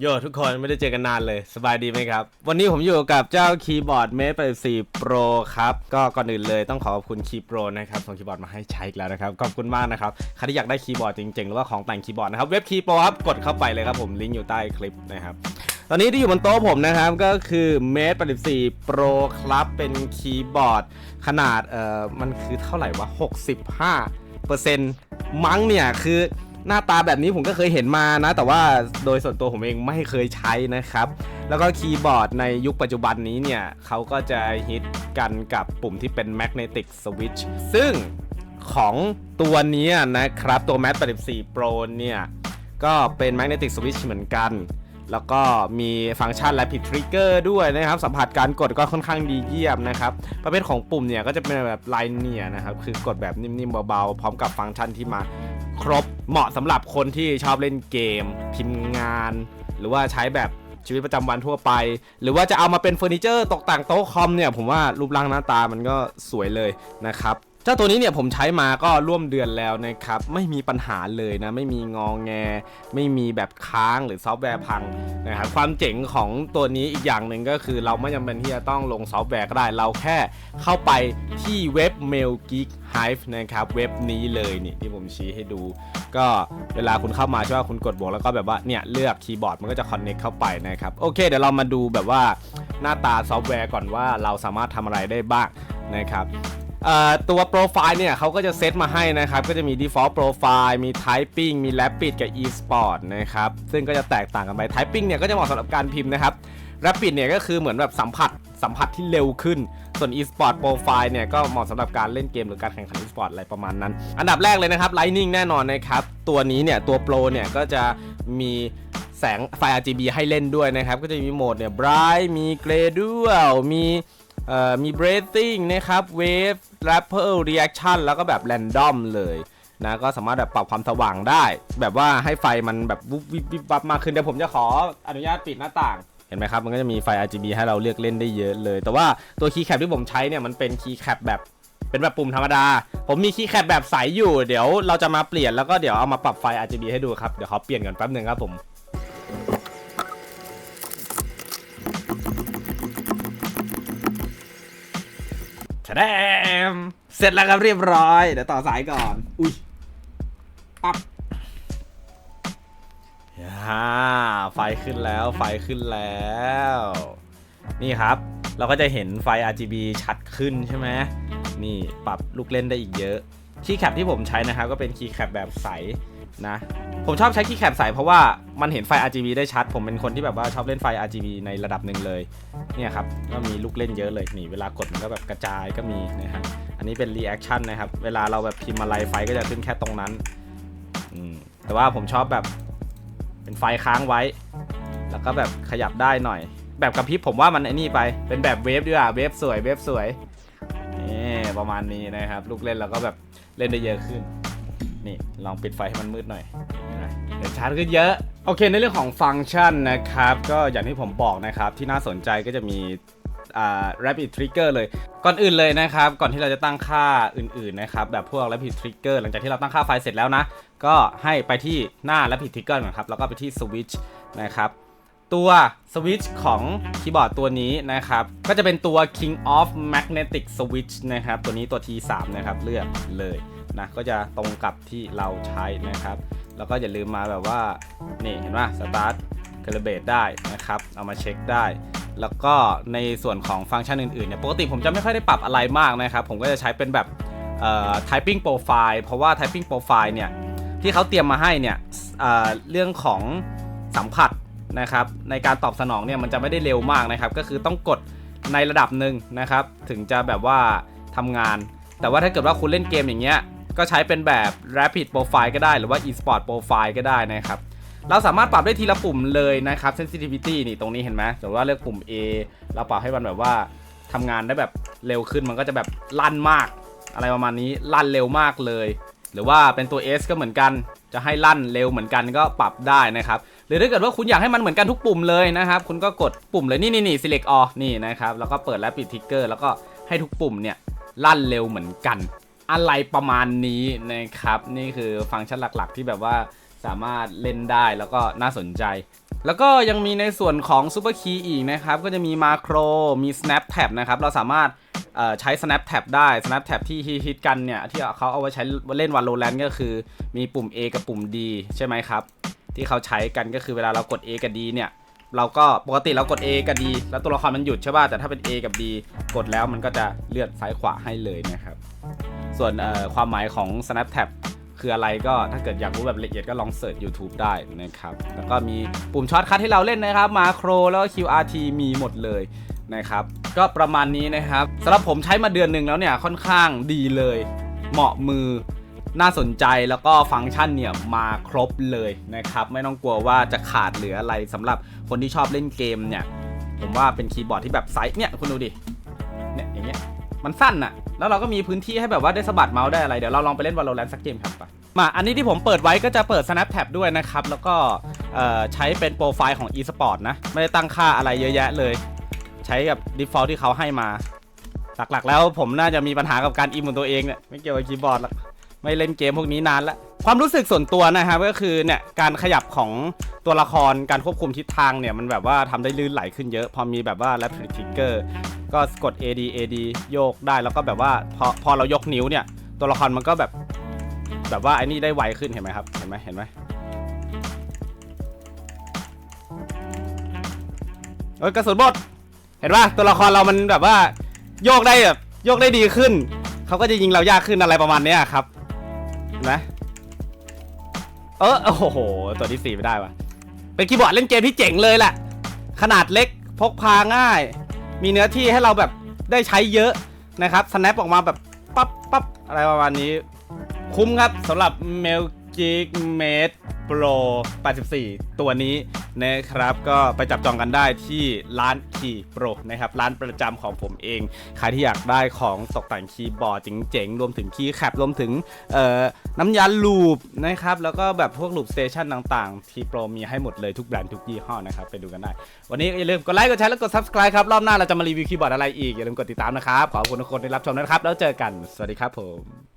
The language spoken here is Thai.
โยทุกคนไม่ได้เจอกันนานเลยสบายดีไหมครับ วันนี้ผมอยู่กับเจ้าคีย์บอร์ด Mate 84 Pro ครับ ก็ก่อนอื่นเลยต้องขอขอบคุณคีย์โปรนะครับส่งคีย์บอร์ดมาให้ใช้อีกแล้วนะครับ ขอบคุณมากนะครับ ใครที่อยากได้คีย์บอร์ดจริงๆ หรือว่าของแต่งคีย์บอร์ดนะครับเว็บคีย์โปรครับกดเข้าไปเลยครับผมลิงก์อยู่ใต้คลิปนะครับตอนนี้ที่อยู่บนโต๊ะผมนะครับก็คือ Mate 84 Pro ครับเป็นคีย์บอร์ดขนาดเอ่อมันคือเท่าไหร่วะ65เปอร์เซ็นต์มั้งเนี่ยคือ หน้าตาแบบนี้ผมก็เคยเห็นมานะ แต่ว่าโดยส่วนตัวผมเองไม่เคยใช้นะครับ แล้วก็คีย์บอร์ดในยุคปัจจุบันนี้เนี่ยเขาก็จะฮิตกันกับปุ่มที่เป็น magnetic switch ซึ่งของตัวนี้นะครับ ตัว Mat 84 Pro เนี่ย ก็เป็น magnetic switch เหมือนกัน แล้วก็มีฟังก์ชัน Rapid Trigger ด้วยนะครับ สัมผัสการกดก็ค่อนข้างดีเยี่ยมนะครับ ประเภทของปุ่มเนี่ยก็จะเป็นแบบไลน์เนี่ยนะครับ คือกดแบบนิ่มๆเบาๆ พร้อมกับฟังก์ชันที่มา ครบเหมาะสำหรับคนที่ชอบเล่นเกม พิมพ์งาน หรือว่าใช้แบบชีวิตประจำวันทั่วไป หรือว่าจะเอามาเป็นเฟอร์นิเจอร์ตกแต่งโต๊ะคอมเนี่ย ผมว่ารูปร่างหน้าตามันก็สวยเลยนะครับ จ้าตัวนี้เนี่ยผมใช้มาก็ร่วมเดือนแล้วนะครับไม่มีปัญหาเลยนะไม่มีงองแง ไม่มีแบบค้างหรือซอฟต์แวร์พังนะครับความเจ๋งของตัวนี้อีกอย่างหนึ่งก็คือเราไม่จำเป็นที่จะต้องลงซอฟต์แวร์ก็ได้เราแค่เข้าไปที่เว็บ Mail Geek Hive นะครับเว็บนี้เลยนี่ที่ผมชี้ให้ดู ก็เวลาคุณเข้ามาใช่ไหมคุณกดบวกแล้วก็แบบว่าเนี่ยเลือกคีย์บอร์ดมันก็จะคอนเน็กเข้าไปนะครับโอเคเดี๋ยวเรามาดูแบบว่าหน้าตาซอฟต์แวร์ก่อนว่าเราสามารถทำอะไรได้บ้างนะครับ ตัวโปรไฟล์เนี่ยเขาก็จะเซตมาให้นะครับ ก็จะมี default profile มี typing มี rapid กับ e-sport นะครับ ซึ่งก็จะแตกต่างกันไป typing เนี่ยก็จะเหมาะสำหรับการพิมพ์นะครับ rapid เนี่ยก็คือเหมือนแบบสัมผัสสัมผัสที่เร็วขึ้น ส่วน e-sport profile เนี่ยก็เหมาะสำหรับการเล่นเกมหรือการแข่งขัน e-sport อะไรประมาณนั้น อันดับแรกเลยนะครับ lightning แน่นอนนะครับ ตัวนี้เนี่ยตัว pro เนี่ยก็จะมีแสงไฟ RGB ให้เล่นด้วยนะครับ ก็จะมีโหมดเนี่ย bright มี gradual มี เอ่อมี breathing นะครับ wave rapper reaction แล้วก็แบบ random เลยนะก็สามารถแบบปรับความสว่างได้ แบบว่าให้ไฟมันแบบวุบวิบวิบวับมากขึ้นเดี๋ยวผมจะขออนุญาตปิดหน้าต่าง เห็นไหมครับ มันก็จะมีไฟ RGB ให้เราเลือกเล่นได้เยอะเลย แต่ว่าตัวคีย์แคปที่ผมใช้เนี่ยมันเป็นคีย์แคปแบบเป็นแบบปุ่มธรรมดา ผมมีคีย์แคปแบบใสอยู่ เดี๋ยวเราจะมาเปลี่ยนแล้วก็เดี๋ยวเอามาปรับไฟ RGB ให้ดูครับ เดี๋ยวขอเปลี่ยนก่อนแป๊บหนึ่งครับผม แสดงเสร็จแล้วครับเรียบร้อย เดี๋ยวต่อสายก่อน อุ้ยปั๊บอ่าไฟขึ้นแล้ว ไฟขึ้นแล้ว นี่ครับ เราก็จะเห็นไฟ RGB ชัดขึ้นใช่ไหมนี่ปรับลูกเล่นได้อีกเยอะ คีย์แคปที่ผมใช้นะครับ ก็เป็นคีย์แคปแบบใส นะ ผมชอบใช้คีย์แคปใสเพราะว่ามันเห็นไฟ RGB ได้ชัด ผมเป็นคนที่แบบว่าชอบเล่นไฟ RGB ในระดับหนึ่งเลย เนี่ยครับ ก็มีลูกเล่นเยอะเลย นี่เวลากดมันก็แบบกระจายก็มีนะครับอันนี้เป็น reaction นะครับ เวลาเราแบบพิมพ์อะไรไฟก็จะขึ้นแค่ตรงนั้น แต่ว่าผมชอบแบบเป็นไฟค้างไว้ แล้วก็แบบขยับได้หน่อย แบบกระพริบผมว่ามันไอ้นี่ไป เป็นแบบเวฟดีกว่าเวฟสวยเวฟสวย นี่ประมาณนี้นะครับ ลูกเล่นเราก็แบบเล่นได้เยอะขึ้น นี่ลองปิดไฟให้มันมืดหน่อยนะเดี๋ยวชาร์จขึ้นเยอะโอเคในเรื่องของฟังก์ชันนะครับ ก็อย่างที่ผมบอกนะครับที่น่าสนใจก็จะมีอ่า rapid trigger เลย ก่อนอื่นเลยนะครับ ก่อนที่เราจะตั้งค่าอื่นๆนะครับ แบบพวก rapid trigger หลังจากที่เราตั้งค่าไฟเสร็จแล้วนะ ก็ให้ไปที่หน้า rapid trigger ก่อนครับ แล้วก็ไปที่ switch นะครับตัวสวิตช์ของคีย์บอร์ดตัวนี้นะครับ ก็จะเป็นตัว King of Magnetic Switch นะครับ ตัวนี้ตัว T3 นะครับ เลือกเลย นะ ก็จะตรงกับที่เราใช้นะครับ แล้วก็อย่าลืมมาแบบว่า นี่เห็นไหมสตาร์ทคาลิเบตได้นะครับ เอามาเช็คได้แล้วก็ในส่วนของฟังก์ชันอื่นๆเนี่ยปกติผมจะไม่ค่อยได้ปรับอะไรมากนะครับ ผมก็จะใช้เป็นแบบเอ่อ typing profile เพราะว่า typing profile เนี่ย ที่เขาเตรียมมาให้เนี่ยเอ่อเรื่องของสัมผัสนะครับ ในการตอบสนองเนี่ยมันจะไม่ได้เร็วมากนะครับ ก็คือต้องกดในระดับหนึ่งนะครับ ถึงจะแบบว่าทำงาน แต่ว่าถ้าเกิดว่าคุณเล่นเกมอย่างเงี้ย ก็ใช้เป็นแบบ rapid profile ก็ได้หรือว่า e-sport profile ก็ได้นะครับเราสามารถปรับได้ทีละปุ่มเลยนะครับ sensitivity นี่ตรงนี้เห็นไหมสมมติว่าเลือกปุ่ม A เราปรับให้มันแบบว่าทำงานได้แบบเร็วขึ้นมันก็จะแบบลั่นมาก อะไรประมาณนี้ลั่นเร็วมากเลย หรือว่าเป็นตัว S ก็เหมือนกัน จะให้ลั่นเร็วเหมือนกันก็ปรับได้นะครับ หรือถ้าเกิดว่าคุณอยากให้มันเหมือนกันทุกปุ่มเลยนะครับ คุณก็กดปุ่มเลยนี่นี่นี่ select all นี่นะครับ แล้วก็เปิดและปิดทิกเกอร์แล้วก็ให้ทุกปุ่มเนี่ยลั่นเร็วเหมือนกัน อะไรประมาณนี้นะครับ นี่คือฟังก์ชันหลักๆ ที่แบบว่าสามารถเล่นได้แล้วก็น่าสนใจ แล้วก็ยังมีในส่วนของ Super Key อีกนะครับ ก็จะมีมาโครมี Snap Tab นะครับ เราสามารถใช้ Snap Tab ได้ Snap Tab ที่ฮิตๆกันเนี่ย ที่เขาเอาไว้ใช้เล่น Valorant ก็คือมีปุ่ม A กับปุ่ม D ใช่ไหมครับ ที่เขาใช้กันก็คือเวลาเรากด A กับ D เนี่ยเราก็ปกติเรากด A กับ D แล้วตัวละครมันหยุดใช่ป่ะแต่ถ้าเป็น A กับ D กดแล้วมันก็จะเลื่อนซ้ายขวาให้เลยนะครับ ส่วนความหมายของ Snap Tab คืออะไรก็ถ้าเกิดอยากรู้แบบละเอียดก็ลองเสิร์ช YouTube ได้นะครับ แล้วก็มีปุ่มช็อตคัทให้เราเล่นนะครับมาโครแล้วก็ QRT มีหมดเลยนะครับ ก็ประมาณนี้นะครับสำหรับผมใช้มาเดือนหนึ่งแล้วเนี่ยค่อนข้างดีเลย เหมาะมือน่าสนใจแล้วก็ฟังก์ชันเนี่ยมาครบเลยนะครับ ไม่ต้องกลัวว่าจะขาดหลืออะไรสำหรับคนที่ชอบเล่นเกมเนี่ย ผมว่าเป็นคีย์บอร์ดที่แบบไซส์เนี่ยคุณดูดิเนี่ยอย่างเงี้ยมันสั้นอะ แล้วเราก็มีพื้นที่ให้แบบว่าได้สะบัดเมาส์ได้อะไร เดี๋ยวเราลองไปเล่น Valorant สักเกมครับไปมา อันนี้ที่ผมเปิดไว้ก็จะเปิด Snap Tab ด้วยนะครับ แล้วก็ใช้เป็นโปรไฟล์ของ eSport นะ ไม่ได้ตั้งค่าอะไรเยอะแยะเลย ใช้กับ default ที่เขาให้มา หลักๆ แล้วผมน่าจะมีปัญหากับการอิมของตัวเองเนี่ยไม่เกี่ยวกับคีย์บอร์ดหรอกไม่เล่นเกมพวกนี้นานละความรู้สึกส่วนตัวนะครับก็คือเนี่ยการขยับของตัวละครการควบคุมทิศทางเนี่ยมันแบบว่าทำได้ลื่นไหลขึ้นเยอะ พอมีแบบว่า Rapid Trigger ก็ก ก็กด AD AD โยกได้แล้วก็แบบว่าพอพอเรายกนิ้วเนี่ย ตัวละครมันก็แบบ แบบว่าไอ้นี่ได้ไวขึ้นเห็นไหมครับ เห็นไหมเห็นไหมเอ้ยกระสุนหมดเห็นป่ะตัวละครเรามันแบบว่า โยกได้แบบโยกได้ดีขึ้น เขาก็จะยิงเรายากขึ้นอะไรประมาณเนี้ยครับเห็นไหมเออโอ้โห ตัวที่สี่ไม่ได้วะเป็นคีย์บอร์ดเล่นเกมที่เจ๋งเลยแหละขนาดเล็กพกพาง่าย มีเนื้อที่ให้เราแบบได้ใช้เยอะนะครับ snap ออกมาแบบปั๊บปั๊บอะไรประมาณนี้ คุ้มครับสำหรับ m e l g e e k Mate Pro 84 ตัวนี้ นะครับ ก็ไปจับจองกันได้ที่ร้าน Key Pro นะครับ ร้านประจำของผมเอง ใครที่อยากได้ของตกแต่งคีย์บอร์ดเจ๋งๆ รวมถึงคีย์แคปรวมถึงน้ำยาลูปนะครับ แล้วก็แบบพวกลูปสเตชันต่างๆ ทีโปรมีให้หมดเลยทุกแบรนด์ทุกยี่ห้อนะครับ ไปดูกันได้ วันนี้อย่าลืมกดไลค์กดแชร์และกด subscribe ครับ รอบหน้าเราจะมารีวิวคีย์บอร์ดอะไรอีก อย่าลืมกดติดตามนะครับ ขอบคุณทุกคนที่รับชมนะครับ แล้วเจอกัน สวัสดีครับผม